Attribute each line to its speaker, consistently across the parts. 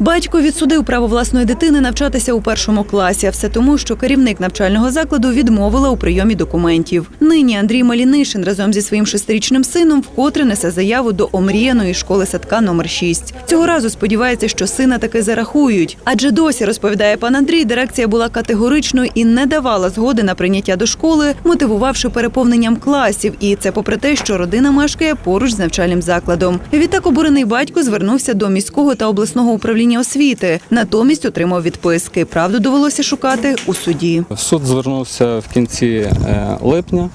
Speaker 1: Батько відсудив право власної дитини навчатися у першому класі, а все тому, що керівник навчального закладу відмовила у прийомі документів. Нині Андрій Малінишин разом зі своїм шестирічним сином вкотре несе заяву до омріяної школи садка номер 6. Цього разу сподівається, що сина таки зарахують. Адже досі розповідає пан Андрій, дирекція була категоричною і не давала згоди на прийняття до школи, мотивувавши переповненням класів. І це попри те, що родина мешкає поруч з навчальним закладом. Відтак обурений батько звернувся до міського та обласного управління освіти. Натомість отримав відписки. Правду довелося шукати у суді.
Speaker 2: Суд звернувся в кінці е, липня.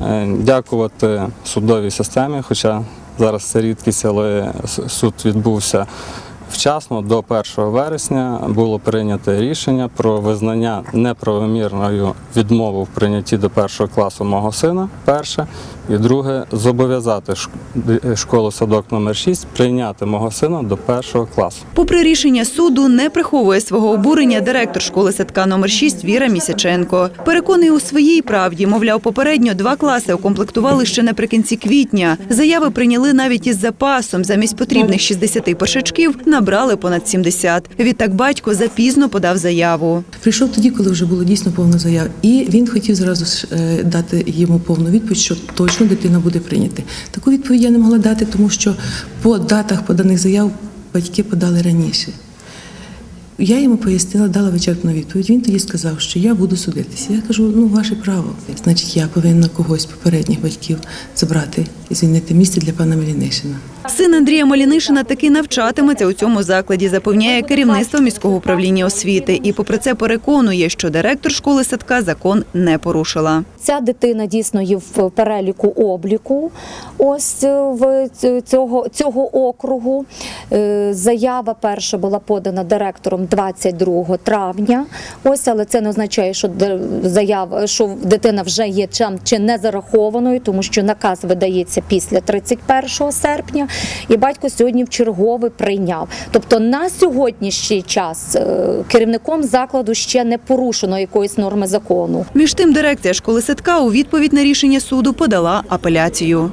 Speaker 2: Е, Дякувати судовій системі, хоча зараз це рідкість, але суд відбувся вчасно, до 1 вересня було прийнято рішення про визнання неправомірною відмову в прийнятті до першого класу мого сина. Перше, і друге зобов'язати школу садок номер 6 прийняти мого сина до першого класу.
Speaker 1: Попри рішення суду, не приховує свого обурення директор школи садка номер 6 Віра Місяченко. Переконує у своїй правді, мовляв, попередньо два класи укомплектували ще наприкінці квітня. Заяви прийняли навіть із запасом. Замість потрібних 60 першачків набрали понад 70. Відтак батько запізно подав заяву.
Speaker 3: Прийшов тоді, коли вже було дійсно повна заява, і він хотів зразу е, дати йому повну відповідь, що точно дитина буде прийнята. Таку відповідь я не могла дати, тому що по датах поданих заяв батьки подали раніше. Я йому пояснила, дала вичерпну відповідь. Він тоді сказав, що я буду судитися. Я кажу, ну ваше право. Значить, я повинна когось попередніх батьків забрати і звільнити місце для пана Мелінишина.
Speaker 1: Син Андрія Малінишина таки навчатиметься у цьому закладі, запевняє керівництво міського управління освіти. І попри це переконує, що директор школи садка закон не порушила.
Speaker 4: Ця дитина дійсно є в переліку обліку. Ось е, в цього, цього округу. Е, Заява перша була подана директором 22 травня. Ось, але це не означає, що заява, що дитина вже є чим чи не зарахованою, тому що наказ видається після 31 серпня. І батько сьогодні в чергове прийняв. Тобто на сьогоднішній час е, керівником закладу ще не порушено якоїсь норми закону.
Speaker 1: Між тим, дирекція школи садка у відповідь на рішення суду подала апеляцію.